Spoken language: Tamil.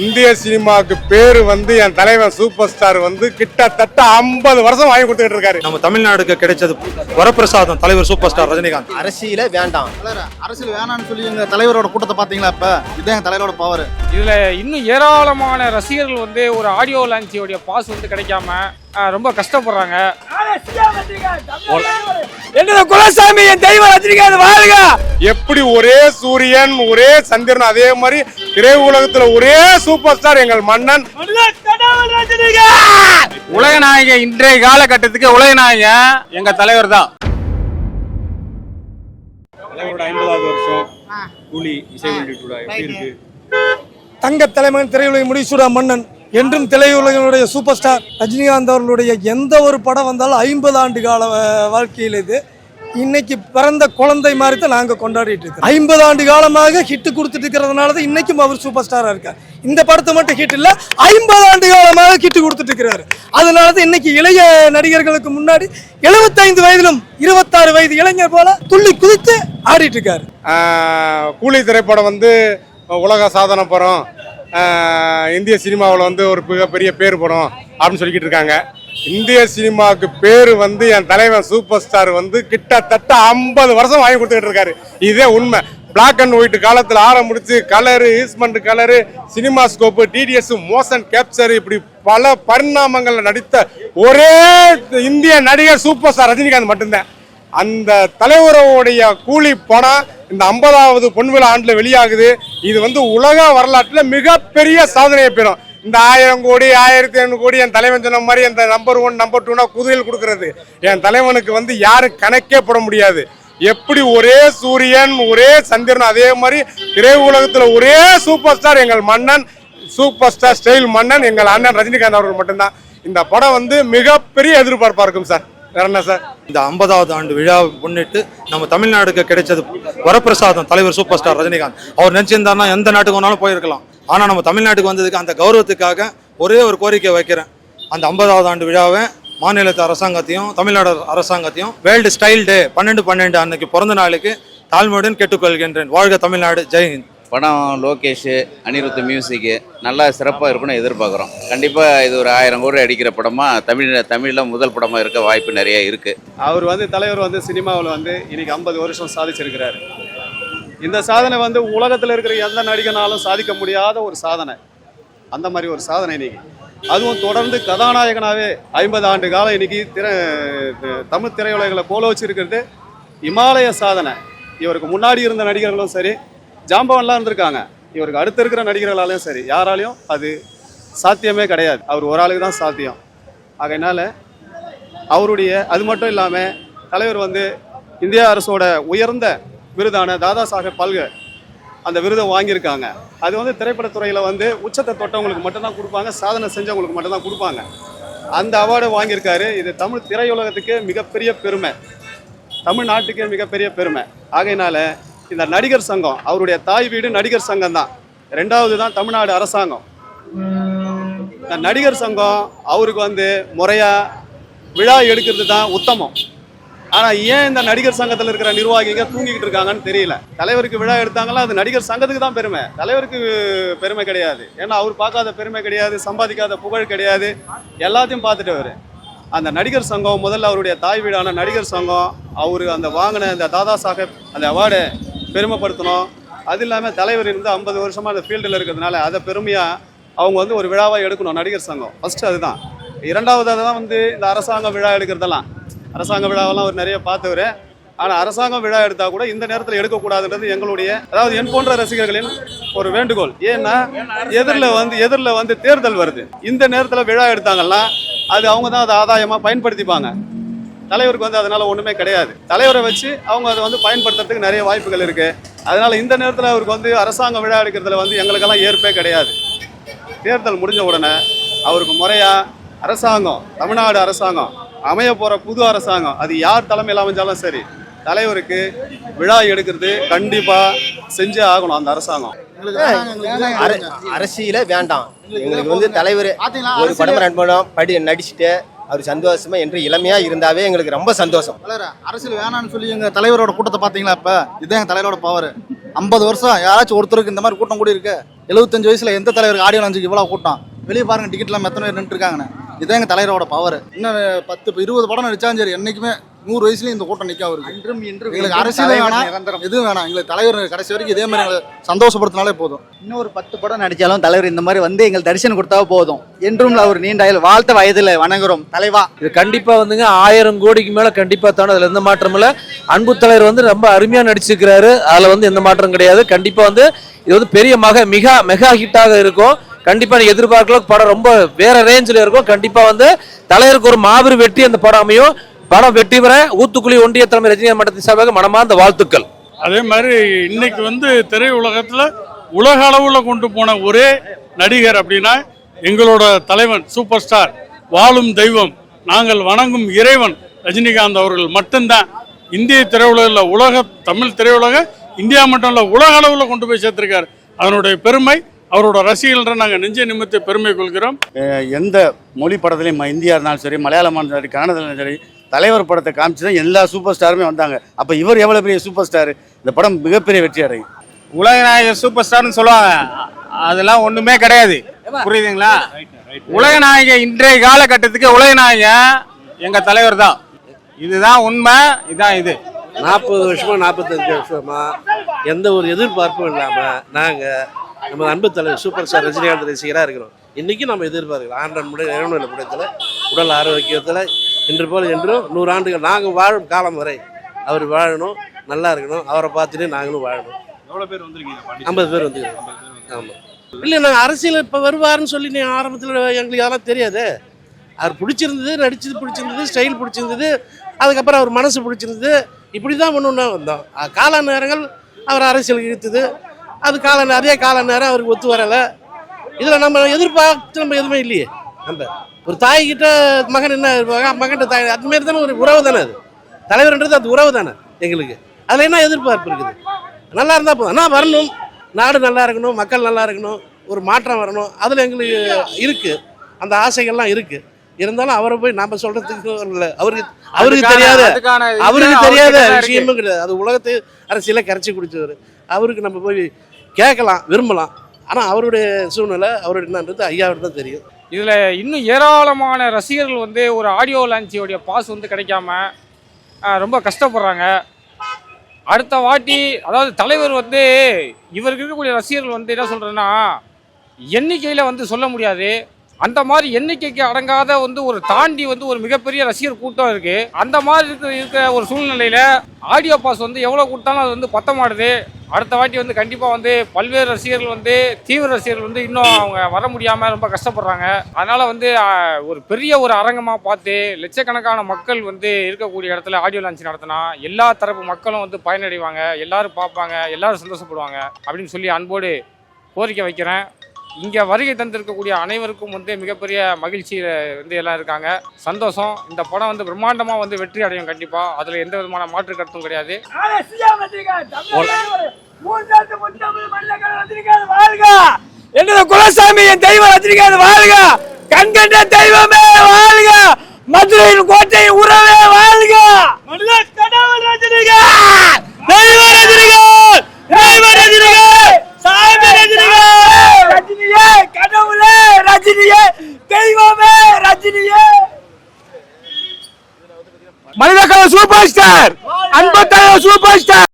இந்திய சினிமாவுக்கு பேரு வந்து என் தலைவன் சூப்பர் ஸ்டார் வந்து கிட்டத்தட்ட ஐம்பது வருஷம் வாங்கி கொடுத்துட்டு இருக்காரு. நம்ம தமிழ்நாடுக்கு கிடைச்சது வரப்பிரசாதம் தலைவர் சூப்பர் ஸ்டார் ரஜினிகாந்த். அரசியல வேண்டாம். தலைவர் அரசியல் வேணாம்னு சொல்லி எங்க தலைவரோட கூட்டத்தை பாத்தீங்களா இப்ப? இதுதான் எங்க தலைவரோட பவர் இதுல இன்னும் ஏராளமான ரசிகர்கள் வந்து ஒரு ஆடியோ லான்ச்சியோடைய பாஸ் வந்து கிடைக்காம ரொம்ப கஷ்டப்படுறாங்க. என்னோட குலசாமி என் தெய்வம் ரஜினிகாந்த் வாழ்க? எப்படி ஒரே சூரியன் ஒரே சந்திரன் அதே மாதிரி திரையுலகத்துல ஒரே சூப்பர் ஸ்டார் எங்கள் மன்னன். உலக நாயகன் இன்றைய காலகட்டத்துக்கு உலக நாயகன் எங்க தலைவர் தான். தலைவரோட ஐம்பதாவது வருஷம் கூலி இசை வெளியிட்டு எப்படி இருக்கு? தங்க தலைமகன் திரையுலக முடிசூடா மன்னன். என்றும் திரையுலகினுடைய சூப்பர் ஸ்டார் ரஜினிகாந்த் அவர்களுடைய எந்த ஒரு படம் வந்தாலும் ஐம்பது ஆண்டு கால வாழ்க்கையில் இது. இன்னைக்கு பிறந்த குழந்தை மாதிரி தான் நாங்கள் கொண்டாடிட்டு இருக்கோம் ஐம்பது ஆண்டு காலமாக ஹிட் கொடுத்துட்டு இருக்கிறதுனால தான் இன்னைக்கும் அவர் சூப்பர் ஸ்டாராக இருக்கார். இந்த படத்தை மட்டும் ஹிட் இல்லை ஐம்பது ஆண்டு காலமாக ஹிட் கொடுத்துட்டு இருக்கிறாரு. அதனால தான் இன்னைக்கு இளைய நடிகர்களுக்கு முன்னாடி எழுபத்தைந்து வயதிலும் இருபத்தாறு வயது இளைஞர் போல துள்ளி குதித்து ஆடிட்டு இருக்காரு. கூலி திரைப்படம் வந்து உலக சாதனை படம். இந்திய சினிமாவில் வந்து ஒரு மிகப்பெரிய பேர் படம் அப்படின்னு சொல்லிக்கிட்டு இருக்காங்க. இந்திய சினிமாவுக்கு பேர் வந்து என் தலைவன் சூப்பர் ஸ்டார் வந்து கிட்டத்தட்ட ஐம்பது வருஷம் வாங்கி கொடுத்துக்கிட்டு இருக்காரு. இதே உண்மை. பிளாக் அண்ட் ஒயிட் காலத்தில் ஆரம்பிச்சு colour easement colour cinemascope DTS motion capture இப்படி பல பரிணாமங்களில் நடித்த ஒரே இந்திய நடிகர் சூப்பர் ஸ்டார் ரஜினிகாந்த் மட்டும்தான். அந்த தலைவருடைய கூலி படம் இந்த ஐம்பதாவது பொன்விழா ஆண்டுல வெளியாகுது. இது வந்து உலக வரலாற்றுல மிகப்பெரிய சாதனையை பெறும். இந்த ஆயிரம் கோடி ஆயிரத்தி ஐநூறு கோடி என் தலைவன் சொன்ன மாதிரி அந்த நம்பர் ஒன் நம்பர் டூனா குதிரையில் கொடுக்கறது. என் தலைவனுக்கு வந்து யாரும் கணக்கே போட முடியாது. எப்படி ஒரே சூரியன் ஒரே சந்திரன் அதே மாதிரி திரையுலகத்துல ஒரே சூப்பர் ஸ்டார் எங்கள் மன்னன் சூப்பர் ஸ்டார் ஸ்டைல் மன்னன் எங்கள் அண்ணன் ரஜினிகாந்த் அவர்கள் மட்டும்தான். இந்த படம் வந்து மிகப்பெரிய எதிர்பார்ப்பா இருக்கும் சார். வேற என்ன சார்? இந்த ஐம்பதாவது ஆண்டு விழாவை முன்னிட்டு நம்ம தமிழ்நாடுக்கு கிடைச்சது வரப்பிரசாதம் தலைவர் சூப்பர் ஸ்டார் ரஜினிகாந்த். அவர் நினைச்சிருந்தாருன்னா எந்த நாட்டுக்கு வேணாலும் போயிருக்கலாம். ஆனால் நம்ம தமிழ்நாட்டுக்கு வந்ததுக்கு அந்த கௌரவத்துக்காக ஒரே ஒரு கோரிக்கை வைக்கிறேன். அந்த ஐம்பதாவது ஆண்டு விழாவை மாநிலத்து அரசாங்கத்தையும் தமிழ்நாடு அரசாங்கத்தையும் வேர்ல்டு ஸ்டைல் டே பன்னெண்டு பன்னெண்டு அன்னைக்கு பிறந்த நாளுக்கு தாழ்மையுடன் கேட்டுக்கொள்கின்றேன். வாழ்க தமிழ்நாடு. ஜெய்ஹிந்த் படம் லோகேஷ் அனிருத் மியூசிக்கு நல்லா சிறப்பாக இருக்கும்னு எதிர்பார்க்குறோம். கண்டிப்பாக இது ஒரு ஆயிரம் கோடி அடிக்கிற படமாக தமிழ் தமிழில் முதல் படமாக இருக்க வாய்ப்பு நிறைய இருக்குது அவர் வந்து தலைவர் வந்து சினிமாவில் வந்து இன்னைக்கு ஐம்பது வருஷம் சாதிச்சிருக்கிறாரு. இந்த சாதனை வந்து உலகத்தில் இருக்கிற எந்த நடிகனாலும் சாதிக்க முடியாத ஒரு சாதனை. அந்த மாதிரி ஒரு சாதனை இன்னைக்கு. அதுவும் தொடர்ந்து கதாநாயகனாகவே ஐம்பது ஆண்டு காலம் இன்னைக்கு திரை தமிழ் திரையுலகில் கோல வச்சிருக்கிறது இமாலய சாதனை. இவருக்கு முன்னாடி இருந்த நடிகர்களும் சரி ஜாம்பவன்லாம் இருந்திருக்காங்க. இவருக்கு அடுத்து இருக்கிற நடிகர்களாலையும் சரி யாராலையும் அது சாத்தியமே கிடையாது. அவர் ஒரு ஆளுக்கு தான் சாத்தியம். ஆகையினால அவருடைய அது மட்டும் இல்லாமல் தலைவர் வந்து இந்திய அரசோட உயர்ந்த விருதான தாதா சாஹேப் பல்கே அந்த விருதை வாங்கியிருக்காங்க. அது வந்து திரைப்படத்துறையில் வந்து உச்சத்தை தொட்டவங்களுக்கு மட்டும்தான் கொடுப்பாங்க சாதனை செஞ்சவங்களுக்கு மட்டும்தான் கொடுப்பாங்க. அந்த அவார்டை வாங்கியிருக்காரு. இது தமிழ் திரையுலகத்துக்கு மிகப்பெரிய பெருமை. தமிழ்நாட்டுக்கே மிகப்பெரிய பெருமை. ஆகையினால இந்த நடிகர் சங்கம் அவருடைய தாய் வீடு நடிகர் சங்கம் தான். ரெண்டாவது தான் தமிழ்நாடு அரசாங்கம். இந்த நடிகர் சங்கம் அவருக்கு வந்து முறையாக விழா எடுக்கிறது தான் உத்தமம். ஆனால் ஏன் இந்த நடிகர் சங்கத்தில் இருக்கிற நிர்வாகிங்க தூங்கிக்கிட்டு இருக்காங்கன்னு தெரியல. தலைவருக்கு விழா எடுத்தாங்களா அது நடிகர் சங்கத்துக்கு தான் பெருமை. தலைவருக்கு பெருமை கிடையாது. ஏன்னா அவர் பார்க்காத பெருமை கிடையாது சம்பாதிக்காத புகழ் கிடையாது. எல்லாத்தையும் பார்த்துட்டு அவர். அந்த நடிகர் சங்கம் முதல்ல அவருடைய தாய் வீடான நடிகர் சங்கம் அவர் அந்த வாங்கின அந்த தாதா சாஹேப் அந்த அவார்டை பெருமைப்படுத்தணும். அது இல்லாமல் தலைவர் இருந்து ஐம்பது வருஷமாக அந்த ஃபீல்டில் இருக்கிறதுனால அதை பெருமையாக அவங்க வந்து ஒரு விழாவாக எடுக்கணும் நடிகர் சங்கம். ஃபஸ்ட்டு அதுதான். இரண்டாவது தான் வந்து இந்த அரசாங்க விழா எடுக்கிறதெல்லாம். அரசாங்க விழாவெல்லாம் அவர் நிறைய பார்த்தவர். ஆனால் அரசாங்கம் விழா எடுத்தால் கூட இந்த நேரத்தில் எடுக்கக்கூடாதுன்றது எங்களுடைய அதாவது என் போன்ற ரசிகர்களின் ஒரு வேண்டுகோள். ஏன்னா எதிரில் வந்து எதிரில் வந்து தேர்தல் வருது. இந்த நேரத்தில் விழா எடுத்தாங்கன்னா அது அவங்க தான் அதை ஆதாயமாக பயன்படுத்திப்பாங்க. தலைவருக்கு வந்து அதனால ஒண்ணுமே கிடையாது. தலைவரை வச்சு அவங்க அதை வந்து பயன்படுத்துறதுக்கு நிறைய வாய்ப்புகள் இருக்கு. அதனால இந்த நேரத்தில் அவருக்கு வந்து அரசாங்க விழா எடுக்கிறதுல வந்து எங்களுக்கெல்லாம் ஏற்பே கிடையாது. தேர்தல் முடிஞ்ச உடனே அவருக்கு முறையா அரசாங்கம் தமிழ்நாடு அரசாங்கம் அமைய போற புது அரசாங்கம் அது யார் தலைமையில் அமைஞ்சாலும் சரி தலைவருக்கு விழா எடுக்கிறது கண்டிப்பா செஞ்சே ஆகணும் அந்த அரசாங்கம். அர- அரசியல வேண்டாம். எங்களுக்கு வந்து தலைவர் ஒரு படம் ரெண்டு படம் படி நடிச்சுட்டு அவர் சந்தோஷமா என்று இளமையா இருந்தாவே எங்களுக்கு ரொம்ப சந்தோஷம். அரசியல் வேணாம்னு சொல்லி எங்க தலைவரோட கூட்டத்தை பாத்தீங்களா இப்ப? இதுதான் எங்க தலைவரோட பவர் ஐம்பது வருஷம் யாராச்சும் ஒருத்தருக்கு இந்த மாதிரி கூட்டம் கூடி இருக்கு. எழுபத்தஞ்சு வயசுல எந்த தலைவருக்கு ஆடியோ அஞ்சுக்கு இவ்வளோ கூட்டம்? வெளியே பாருங்க டிக்கெட்லாம் எத்தனை பேர் நின்று இருக்காங்கன்னு. இதான் எங்க தலைவரோட பவர் இன்னும் பத்து இருபது படம் நடிச்சாலும் சரி என்னைக்குமே நூறு வயசுலயும் இந்த கூட்டம் நிக்க அவருக்கு இன்றும் இன்றும் எங்களுக்கு அரசியலே வேணாம். எதுவும் வேணாம். எங்களுக்கு தலைவர் கடைசி வரைக்கும் இதே மாதிரி சந்தோஷப்படுத்தினாலே போதும். இன்னொரு பத்து படம் நடிச்சாலும் தலைவர் இந்த மாதிரி வந்து எங்களுக்கு தரிசனம் கொடுத்தா போதும். என்றும் அவர் நீண்ட வாழ்த்த வயதில் வணங்குறோம். தலைவா. இது கண்டிப்பா வந்துங்க ஆயிரம் கோடிக்கு மேல கண்டிப்பா தானே அதுல எந்த மாற்றமும் இல்ல. அன்பு தலைவர் வந்து ரொம்ப அருமையா நடிச்சிருக்கிறாரு. அதுல வந்து எந்த மாற்றம் கிடையாது. கண்டிப்பா வந்து இது வந்து பெரிய மக மிக மெகா ஹிட்டாக இருக்கும். கண்டிப்பா நீங்க எதிர்பார்க்கல படம் ரொம்ப வேற ரேஞ்சில் இருக்கும். கண்டிப்பா வந்து தலைவருக்கு ஒரு மாபெரும் வெற்றி அந்த படம் அமையும். படம் வெற்றி பெற ஊத்துக்குழி ஒன்றிய தலைமை ரஜினி மட்டத்தின் சார்பாக மனமார்ந்த வாழ்த்துக்கள். அதே மாதிரி இன்னைக்கு வந்து திரையுலகத்தில் உலக அளவில் கொண்டு போன ஒரே நடிகர் அப்படின்னா எங்களோட தலைவன் சூப்பர் ஸ்டார் வாழும் தெய்வம் நாங்கள் வணங்கும் இறைவன் ரஜினிகாந்த் அவர்கள் மட்டும்தான். இந்திய திரையுலகில் உலக தமிழ் திரையுலக இந்தியா மட்டும் இல்லை உலக அளவில் கொண்டு போய் சேர்த்திருக்காரு. அதனுடைய பெருமை அவரோட ரசிகர்கள் நாங்கள் நெஞ்ச நிமித்த பெருமை கொள்கிறோம். எந்த மொழி படத்துலையும் இந்தியா இருந்தாலும் சரி மலையாளமாக இருந்தாலும் சரி கன்னடத்தில் சரி தலைவர் படத்தை காமிச்சு தான் எல்லா சூப்பர் ஸ்டாருமே வந்தாங்க. அப்போ இவர் எவ்வளோ பெரிய சூப்பர் ஸ்டார்? இந்த படம் மிகப்பெரிய வெற்றி அடையும். உலகநாயக சூப்பர் ஸ்டார்னு சொல்லுவாங்க. அதெல்லாம் ஒண்ணுமே கிடையாது. புரியுதுங்களா? உலகநாயக இன்றைய காலகட்டத்துக்கு உலகநாயகன் எங்க தலைவர் தான். இதுதான் உண்மை இதான் இது. நாற்பது வருஷமா நாற்பத்தஞ்சு வருஷமா எந்த ஒரு எதிர்பார்ப்பும் இல்லாம நாங்க நம்ம அன்பு தலைவர் சூப்பர் ஸ்டார் ரஜினிகாந்த் ரசிகராக இருக்கிறோம். இன்னைக்கு நம்ம எதிர்பார்க்கிறோம். ஆண்டன் முறை இறைவனில் புடத்தில் உடல் ஆரோக்கியத்தில் இன்று போல் என்றும் நூறு ஆண்டுகள் நாங்கள் வாழும் காலம் வரை அவர் வாழணும் நல்லா இருக்கணும் அவரை பார்த்துட்டு நாங்களும் வாழணும். எவ்வளோ பேர் வந்திருக்கீங்க? ஐம்பது பேர் வந்து ஆமாம் இல்லை நாங்கள் அரசியல் இப்போ வருவாருன்னு சொல்லி நீ ஆரம்பத்தில் எங்களுக்கு அதெல்லாம் தெரியாது. அவர் பிடிச்சிருந்தது நடிச்சது பிடிச்சிருந்தது ஸ்டைல் பிடிச்சிருந்தது அதுக்கப்புறம் அவர் மனசு பிடிச்சிருந்தது. இப்படி தான் ஒன்று வந்தோம். அஹ் கால நேரங்கள் அவர் அரசியல் இழுத்துது. அது கால அதே கால நேரம் அவருக்கு ஒத்து வரலை. இதில் நம்ம எதிர்பார்த்து நம்ம எதுவுமே இல்லையே. நம்ம ஒரு தாய்கிட்ட மகன் என்ன இருப்பாங்க? மகன்கிட்ட தாய் அது மாதிரி தானே ஒரு உறவு தானே அது? தலைவர்ன்றது அது உறவு தானே எங்களுக்கு. அதில் என்ன எதிர்பார்ப்பு இருக்குது? நல்லா இருந்தால் போதும். ஆனால் வரணும். நாடு நல்லா இருக்கணும். மக்கள் நல்லா இருக்கணும். ஒரு மாற்றம் வரணும். அதில் எங்களுக்கு இருக்குது அந்த ஆசைகள்லாம் இருக்குது இருந்தாலும் அவரை போய் நாம சொல்றதுக்கு இல்லை. அவருக்கு அவருக்கு தெரியாத அவருக்கு தெரியாத. விஷயமும் கிடையாது. அது உலகத்தை அரசியலை கரைச்சி குடிச்சவர். அவருக்கு நம்ம போய் கேட்கலாம் விரும்பலாம். ஆனால் அவருடைய சூழ்நிலை அவருடைய என்னன்றது ஐயாவிட்ட தான் தெரியும். இதில் இன்னும் ஏராளமான ரசிகர்கள் வந்து ஒரு ஆடியோ லான்ச்சியோடைய பாஸ் வந்து கிடைக்காம ரொம்ப கஷ்டப்படுறாங்க. அடுத்த வாட்டி அதாவது தலைவர் வந்து இவருக்கு இருக்கக்கூடிய ரசிகர்கள் வந்து என்ன சொல்கிறேன்னா எண்ணிக்கையில் வந்து சொல்ல முடியாது. அந்த மாதிரி எண்ணிக்கைக்கு அடங்காத வந்து ஒரு தாண்டி வந்து ஒரு மிகப்பெரிய ரசிகர் கூட்டம் இருக்குது அந்த மாதிரி இருக்கிற இருக்கிற ஒரு சூழ்நிலையில் ஆடியோ பாஸ் வந்து எவ்வளோ கொடுத்தாலும் அது வந்து பத்த மாட்டுது அடுத்த வாட்டி வந்து கண்டிப்பாக வந்து பல்வேறு ரசிகர்கள் வந்து தீவிர ரசிகர்கள் வந்து இன்னும் அவங்க வர முடியாமல் ரொம்ப கஷ்டப்படுறாங்க. அதனால வந்து ஒரு பெரிய ஒரு அரங்கமாக பார்த்து லட்சக்கணக்கான மக்கள் வந்து இருக்கக்கூடிய இடத்துல ஆடியோ லான்ச் நடத்தினா எல்லா தரப்பு மக்களும் வந்து பயனடைவாங்க. எல்லாரும் பார்ப்பாங்க. எல்லாரும் சந்தோஷப்படுவாங்க. அப்படின்னு சொல்லி அன்போடு கோரிக்கை வைக்கிறேன். இங்கே வருகை தந்திருக்கக்கூடிய அனைவருக்கும் வந்து மிகப்பெரிய மகிழ்ச்சியில் வந்து எல்லாம் இருக்காங்க. சந்தோஷம். இந்த படம் வந்து பிரம்மாண்டமாக வந்து வெற்றி அடையும் கண்டிப்பாக அதில் எந்த விதமான மாற்று கருத்தும் கிடையாது. என்னது குலசாமி என் தெய்வம் ரஜினிகாந்த் வாழ்க! கண்கண்ட தெய்வமே வாழ்க! மதுரையின் கோட்டை உறவே வாழ்க! கடவுள் ரஜினிகாந்த்! தெய்வ ரஜினிகாந்த்! தெய்வ ரஜினிகாந்த்! சாமி ரஜினிகாந்த்! ரஜினியே கடவுளே ரஜினியே தெய்வமே ரஜினியே! மனிதக்கால சூப்பர் ஸ்டார் அன்பத்தாய சூப்பர் ஸ்டார்!